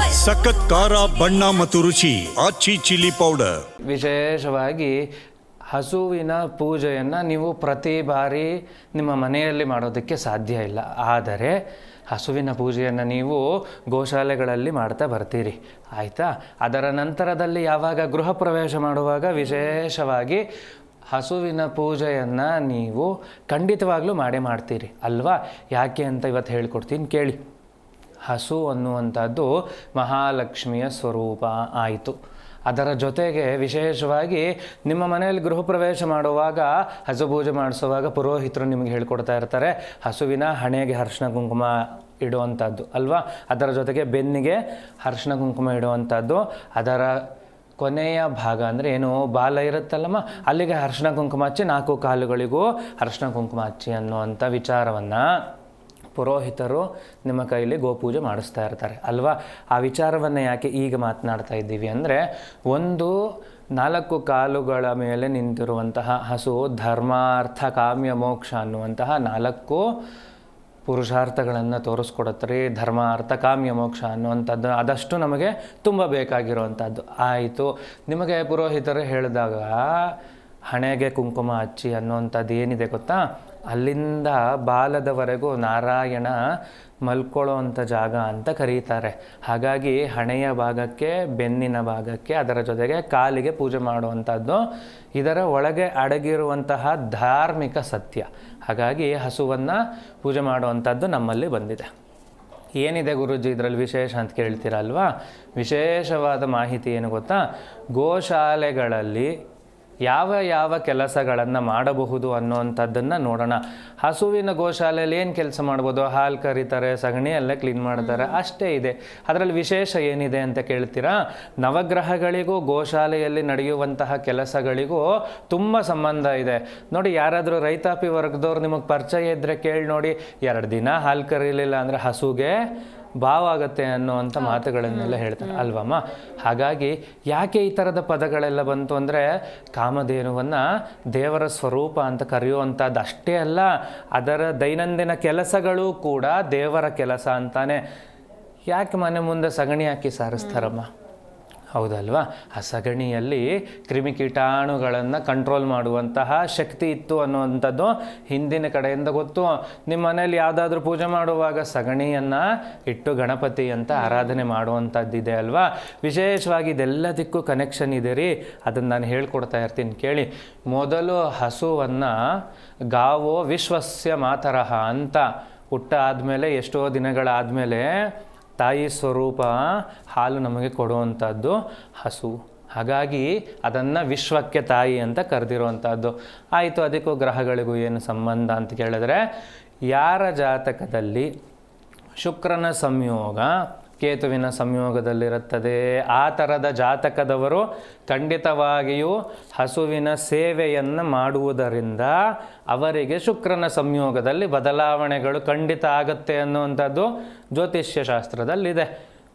ಸಖತ್ ಖಾರ, ಬಣ್ಣ ಮತ್ತು ರುಚಿ, ಆಚಿ ಚಿಲ್ಲಿ ಪೌಡರ್. ವಿಶೇಷವಾಗಿ ಹಸುವಿನ ಪೂಜೆಯನ್ನು ನೀವು ಪ್ರತಿ ಬಾರಿ ನಿಮ್ಮ ಮನೆಯಲ್ಲಿ ಮಾಡೋದಕ್ಕೆ ಸಾಧ್ಯ ಇಲ್ಲ. ಆದರೆ ಹಸುವಿನ ಪೂಜೆಯನ್ನು ನೀವು ಗೋಶಾಲೆಗಳಲ್ಲಿ ಮಾಡ್ತಾ ಬರ್ತೀರಿ. ಆಯಿತಾ? ಅದರ ನಂತರದಲ್ಲಿ ಯಾವಾಗ ಗೃಹ ಪ್ರವೇಶ ಮಾಡುವಾಗ ವಿಶೇಷವಾಗಿ ಹಸುವಿನ ಪೂಜೆಯನ್ನು ನೀವು ಖಂಡಿತವಾಗ್ಲೂ ಮಾಡೇ ಮಾಡ್ತೀರಿ. ಅಲ್ವಾ? ಯಾಕೆ ಅಂತ ಇವತ್ತು ಹೇಳ್ಕೊಡ್ತೀನಿ, ಕೇಳಿ. ಹಸು ಅನ್ನುವಂಥದ್ದು ಮಹಾಲಕ್ಷ್ಮಿಯ ಸ್ವರೂಪ ಆಯಿತು. ಅದರ ಜೊತೆಗೆ ವಿಶೇಷವಾಗಿ ನಿಮ್ಮ ಮನೆಯಲ್ಲಿ ಗೃಹ ಪ್ರವೇಶ ಮಾಡುವಾಗ, ಹಸು ಪೂಜೆ ಮಾಡಿಸುವಾಗ ಪುರೋಹಿತರು ನಿಮಗೆ ಹೇಳ್ಕೊಡ್ತಾ ಇರ್ತಾರೆ, ಹಸುವಿನ ಹಣೆಗೆ ಹರ್ಷಣ ಕುಂಕುಮ ಇಡುವಂಥದ್ದು ಅಲ್ವಾ? ಅದರ ಜೊತೆಗೆ ಬೆನ್ನಿಗೆ ಹರ್ಷಣ ಕುಂಕುಮ ಇಡುವಂಥದ್ದು. ಅದರ ಕೊನೆಯ ಭಾಗ ಅಂದರೆ ಏನು? ಬಾಲ ಇರುತ್ತಲ್ಲಮ್ಮ? ಅಲ್ಲಿಗೆ ಹರ್ಷಣ ಕುಂಕುಮ ಹಚ್ಚಿ ನಾಲ್ಕು ಕಾಲುಗಳಿಗೂ ಹರ್ಷಣ ಕುಂಕುಮ ಹಚ್ಚಿ ಅನ್ನುವಂಥ ವಿಚಾರವನ್ನು ಪುರೋಹಿತರು ನಿಮ್ಮ ಕೈಲಿ ಗೋಪೂಜೆ ಮಾಡಿಸ್ತಾ ಇರ್ತಾರೆ. ಅಲ್ವಾ? ಆ ವಿಚಾರವನ್ನು ಯಾಕೆ ಈಗ ಮಾತನಾಡ್ತಾ ಇದ್ದೀವಿ ಅಂದರೆ, ಒಂದು ನಾಲ್ಕು ಕಾಲುಗಳ ಮೇಲೆ ನಿಂತಿರುವಂತಹ ಹಸು ಧರ್ಮಾರ್ಥ ಕಾಮ್ಯ ಮೋಕ್ಷ ಅನ್ನುವಂತಹ ನಾಲ್ಕು ಪುರುಷಾರ್ಥಗಳನ್ನು ತೋರಿಸ್ಕೊಡತ್ರಿ. ಧರ್ಮ ಅರ್ಥ ಕಾಮ್ಯ ಮೋಕ್ಷ ಅನ್ನುವಂಥದ್ದು ಆದಷ್ಟು ನಮಗೆ ತುಂಬ ಬೇಕಾಗಿರುವಂಥದ್ದು. ಆಯಿತು. ನಿಮಗೆ ಪುರೋಹಿತರು ಹೇಳಿದಾಗ, ಹಣೆಗೆ ಕುಂಕುಮ ಹಚ್ಚಿ ಅನ್ನುವಂಥದ್ದು ಏನಿದೆ ಗೊತ್ತಾ? ಅಲ್ಲಿಂದ ಬಾಲದವರೆಗೂ ನಾರಾಯಣ ಮಲ್ಕೊಳ್ಳೋ ಅಂಥ ಜಾಗ ಅಂತ ಕರೀತಾರೆ. ಹಾಗಾಗಿ ಹಣೆಯ ಭಾಗಕ್ಕೆ, ಬೆನ್ನಿನ ಭಾಗಕ್ಕೆ, ಅದರ ಜೊತೆಗೆ ಕಾಲಿಗೆ ಪೂಜೆ ಮಾಡುವಂಥದ್ದು ಇದರ ಒಳಗೆ ಅಡಗಿರುವಂತಹ ಧಾರ್ಮಿಕ ಸತ್ಯ. ಹಾಗಾಗಿ ಹಸುವನ್ನು ಪೂಜೆ ಮಾಡುವಂಥದ್ದು ನಮ್ಮಲ್ಲಿ ಬಂದಿದೆ. ಏನಿದೆ ಗುರುಜಿ ಇದರಲ್ಲಿ ವಿಶೇಷ ಅಂತ ಕೇಳ್ತೀರಲ್ವಾ? ವಿಶೇಷವಾದ ಮಾಹಿತಿ ಏನು ಗೊತ್ತಾ? ಗೋಶಾಲೆಗಳಲ್ಲಿ ಯಾವ ಯಾವ ಕೆಲಸಗಳನ್ನು ಮಾಡಬಹುದು ಅನ್ನುವಂಥದ್ದನ್ನು ನೋಡೋಣ. ಹಸುವಿನ ಗೋಶಾಲೆಯಲ್ಲಿ ಏನು ಕೆಲಸ ಮಾಡ್ಬೋದು? ಹಾಲು ಕರೀತಾರೆ ಸಗಣಿ ಎಲ್ಲ ಕ್ಲೀನ್ ಮಾಡ್ತಾರೆ ಅಷ್ಟೇ ಇದೆ. ಅದರಲ್ಲಿ ವಿಶೇಷ ಏನಿದೆ ಅಂತ ಕೇಳ್ತೀರಾ? ನವಗ್ರಹಗಳಿಗೂ ಗೋಶಾಲೆಯಲ್ಲಿ ನಡೆಯುವಂತಹ ಕೆಲಸಗಳಿಗೂ ತುಂಬ ಸಂಬಂಧ ಇದೆ. ನೋಡಿ ಯಾರಾದರೂ ರೈತಾಪಿ ವರ್ಗದವ್ರು ನಿಮಗೆ ಪರಿಚಯ ಇದ್ದರೆ ಕೇಳಿ ನೋಡಿ. ಎರಡು ದಿನ ಹಾಲು ಕರೀಲಿಲ್ಲ ಅಂದರೆ ಹಸುಗೆ ಬಾವಾಗತ್ತೆ ಅನ್ನುವಂಥ ಮಾತುಗಳನ್ನೆಲ್ಲ ಹೇಳ್ತಾರೆ ಅಲ್ವಮ್ಮ? ಹಾಗಾಗಿ ಯಾಕೆ ಈ ಥರದ ಪದಗಳೆಲ್ಲ ಬಂತು ಅಂದರೆ ಕಾಮಧೇನುವನ್ನು ದೇವರ ಸ್ವರೂಪ ಅಂತ ಕರೆಯುವಂಥದ್ದು ಅಷ್ಟೇ ಅಲ್ಲ ಅದರ ದೈನಂದಿನ ಕೆಲಸಗಳು ಕೂಡ ದೇವರ ಕೆಲಸ ಅಂತಾನೆ. ಯಾಕೆ ಮನೆ ಮುಂದೆ ಸಗಣಿ ಹಾಕಿ ಸಾರಿಸ್ತಾರಮ್ಮ? ಹೌದಲ್ವಾ? ಆ ಸಗಣಿಯಲ್ಲಿ ಕ್ರಿಮಿಕೀಟಾಣುಗಳನ್ನು ಕಂಟ್ರೋಲ್ ಮಾಡುವಂತಹ ಶಕ್ತಿ ಇತ್ತು ಅನ್ನುವಂಥದ್ದು ಹಿಂದಿನ ಕಡೆಯಿಂದ ಗೊತ್ತು. ನಿಮ್ಮ ಮನೇಲಿ ಯಾವುದಾದ್ರೂ ಪೂಜೆ ಮಾಡುವಾಗ ಸಗಣಿಯನ್ನು ಇಟ್ಟು ಗಣಪತಿ ಅಂತ ಆರಾಧನೆ ಮಾಡುವಂಥದ್ದಿದೆ ಅಲ್ವಾ? ವಿಶೇಷವಾಗಿ ಇದೆಲ್ಲದಕ್ಕೂ ಕನೆಕ್ಷನ್ ಇದೆ ರೀ. ಅದನ್ನು ನಾನು ಹೇಳ್ಕೊಡ್ತಾ ಇರ್ತೀನಿ ಕೇಳಿ. ಮೊದಲು ಹಸುವನ್ನು ಗಾವೋ ವಿಶ್ವಸ್ಯ ಮಾತರಹ ಅಂತ ಹುಟ್ಟ ಆದಮೇಲೆ ಎಷ್ಟೋ ದಿನಗಳಾದಮೇಲೆ ತಾಯಿ ಸ್ವರೂಪ ಹಾಲು ನಮಗೆ ಕೊಡುವಂಥದ್ದು ಹಸು. ಹಾಗಾಗಿ ಅದನ್ನು ವಿಶ್ವಕ್ಕೆ ತಾಯಿ ಅಂತ ಕರೆದಿರುವಂಥದ್ದು. ಆಯಿತು, ಅದಕ್ಕೂ ಗ್ರಹಗಳಿಗೂ ಏನು ಸಂಬಂಧ ಅಂತ ಕೇಳಿದ್ರೆ, ಯಾರ ಜಾತಕದಲ್ಲಿ ಶುಕ್ರನ ಸಂಯೋಗ ಕೇತುವಿನ ಸಂಯೋಗದಲ್ಲಿರುತ್ತದೆ. ಆ ಥರದ ಜಾತಕದವರು ಖಂಡಿತವಾಗಿಯೂ ಹಸುವಿನ ಸೇವೆಯನ್ನು ಮಾಡುವುದರಿಂದ ಅವರಿಗೆ ಶುಕ್ರನ ಸಂಯೋಗದಲ್ಲಿ ಬದಲಾವಣೆಗಳು ಖಂಡಿತ ಆಗುತ್ತೆ ಅನ್ನುವಂಥದ್ದು ಜ್ಯೋತಿಷ್ಯ ಶಾಸ್ತ್ರದಲ್ಲಿದೆ